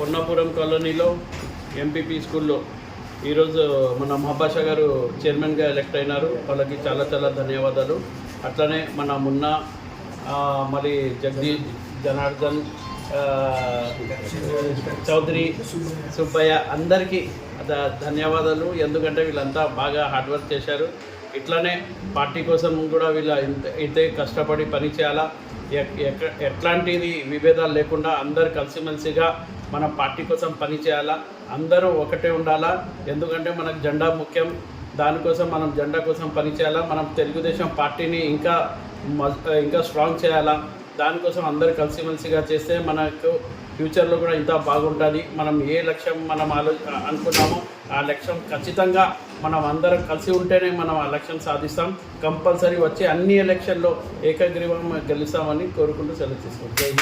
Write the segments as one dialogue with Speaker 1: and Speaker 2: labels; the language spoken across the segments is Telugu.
Speaker 1: పొన్నాపురం కాలనీలో ఎంపీపీ స్కూల్లో ఈరోజు మన మహాబాషా గారు చైర్మన్గా ఎలక్ట్ అయినారు. వాళ్ళకి చాలా చాలా ధన్యవాదాలు. అట్లనే మన మున్న మరి జగదీష్ జనార్దన్ చౌదరి సుబ్బయ్య అందరికీ ధన్యవాదాలు. ఎందుకంటే వీళ్ళంతా బాగా హార్డ్ వర్క్ చేశారు. ఇట్లనే పార్టీ కోసం కూడా వీళ్ళ ఇంత ఇంతే కష్టపడి పని చేయాలా ఎట్లాంటిది విభేదాలు లేకుండా అందరు కలిసిమెలిసిగా మన పార్టీ కోసం పని చేయాలా? అందరూ ఒకటే ఉండాలా? ఎందుకంటే మనకు జెండా ముఖ్యం. దానికోసం మనం జెండా కోసం పని చేయాలా? మనం తెలుగుదేశం పార్టీని ఇంకా ఇంకా స్ట్రాంగ్ చేయాలా? దానికోసం అందరు కలిసిమెలిసిగా చేస్తే మనకు ఫ్యూచర్లో కూడా ఇంత బాగుంటుంది. మనం ఏ లక్ష్యం మనం ఆలో అనుకున్నామో ఆ లక్ష్యం ఖచ్చితంగా మనం అందరం కలిసి ఉంటేనే మనం ఆ లక్ష్యం సాధిస్తాం. కంపల్సరీ వచ్చే అన్ని ఎలక్షన్లో ఏకగ్రీవం గెలుస్తామని కోరుకుంటూ సెలవు తీసుకుంటాం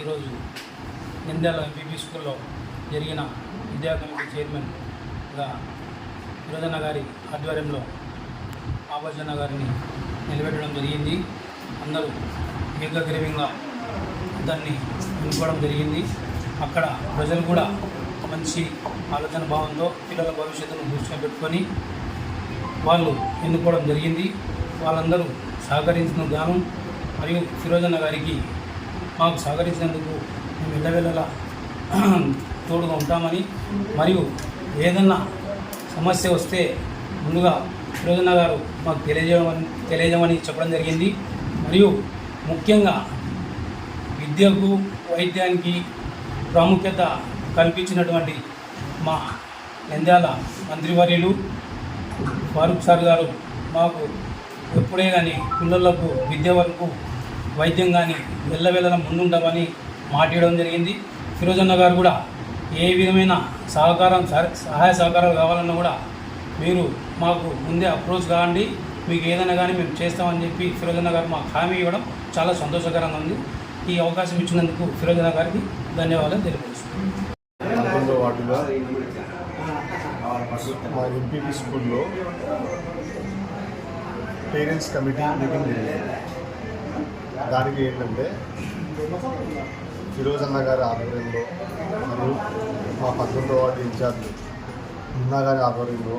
Speaker 2: ఈరోజు నింద్యాల ఎంపీపీ స్కూల్లో జరిగిన విద్యా కమిటీ చైర్మన్గా విరోధన్న గారి ఆధ్వర్యంలో ఆభజన గారిని నిలబెట్టడం జరిగింది. అందరూ ఏకగ్రీవంగా దాన్ని ఎన్నుకోవడం జరిగింది. అక్కడ ప్రజలు కూడా మంచి ఆలోచన భావంతో పిల్లల భవిష్యత్తును దృష్టిలో పెట్టుకొని వాళ్ళు ఎన్నుకోవడం జరిగింది. వాళ్ళందరూ సహకరించిన గాను మరియు ఫిరోజన్న గారికి మాకు సహకరించినందుకు మేము వెళ్ళవెళ్ళలా తోడుగా ఉంటామని మరియు ఏదన్నా సమస్య వస్తే ముందుగా ఫిరోజన్న గారు మాకు తెలియజేయమని తెలియజేయమని చెప్పడం జరిగింది. మరియు ముఖ్యంగా విద్యకు వైద్యానికి ప్రాముఖ్యత కల్పించినటువంటి మా నంద్యాల మంత్రివర్యులు ఫారూక్ సార్ గారు మాకు ఎప్పుడే కానీ పిల్లలకు విద్య వరకు వైద్యం కానీ వెళ్ళవెళ్ళడం ముందుండమని మాట్లాడడం జరిగింది. ఫిరోజన్న గారు కూడా ఏ విధమైన సహకారం సహ- సహాయ సహకారాలు కావాలన్నా కూడా మీరు మాకు ముందే అప్రోచ్ కావండి మీకు ఏదైనా కానీ మేము చేస్తామని చెప్పి ఫిరోజన్న గారు మాకు హామీ ఇవ్వడం చాలా సంతోషకరంగా ఉంది. ఈ అవకాశం ఇచ్చినందుకు ఫిరోజన్న గారికి ధన్యవాదాలు
Speaker 3: మా ఎంపీపీ స్కూల్లో పేరెంట్స్ కమిటీ మీటింగ్ జరిగింది. దానికి ఏంటంటే ఫిరోజ్ అన్న గారి ఆధ్వర్యంలో మరియు మా పదకొండో వార్డు ఇన్ఛార్జ్ మున్నా గారి ఆధ్వర్యంలో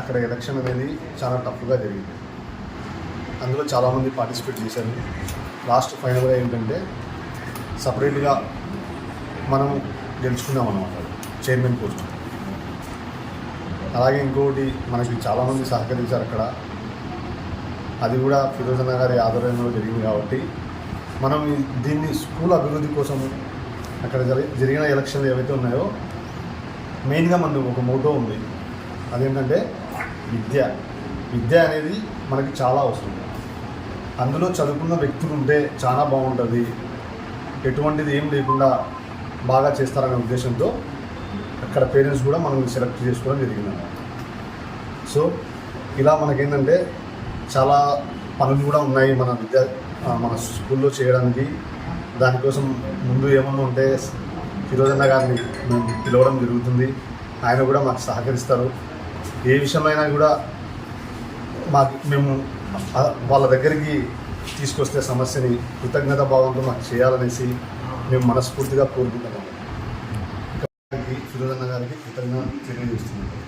Speaker 3: అక్కడ ఎలక్షన్ అనేది చాలా టఫ్గా జరిగింది. అందులో చాలామంది పార్టిసిపేట్ చేశారు. లాస్ట్ ఫైనల్గా ఏంటంటే సపరేట్గా మనం గెలుచుకున్నాం అనమాట చైర్మన్ పోస్ట్ అలాగే ఇంకోటి మనకి చాలామంది సహకరించారు అక్కడ. అది కూడా ఫిరోజన్న గారి ఆధ్వర్యంలో జరిగింది కాబట్టి మనం దీన్ని స్కూల్ అభివృద్ధి కోసం అక్కడ జరిగిన ఎలక్షన్లు ఏవైతే ఉన్నాయో మెయిన్గా మనకు ఒక మోటో ఉంది. అదేంటంటే విద్య. విద్య అనేది మనకి చాలా అవసరం. అందులో చదువుకున్న వ్యక్తులు ఉంటే చాలా బాగుంటుంది. ఎటువంటిది ఏం లేకుండా బాగా చేస్తారనే ఉద్దేశంతో అక్కడ పేరెంట్స్ కూడా మనం సెలెక్ట్ చేసుకోవడం జరిగిందన్నమాట. సో ఇలా మనకేంటంటే చాలా పనులు కూడా ఉన్నాయి మన విద్య మన స్కూల్లో చేయడానికి. దానికోసం ముందు ఏమన్నా ఉంటే ఫిరోజన్న గారిని మేము పిలవడం జరుగుతుంది. ఆయన కూడా మాకు సహకరిస్తారు. ఏ విషయమైనా కూడా మాకు మేము వాళ్ళ దగ్గరికి తీసుకొస్తే సమస్యని కృతజ్ఞత భావంతో మాకు చేయాలనేసి మేము మనస్ఫూర్తిగా కోరుకుంటున్నాము. గారికి కృతజ్ఞత తెలియజేస్తున్నాం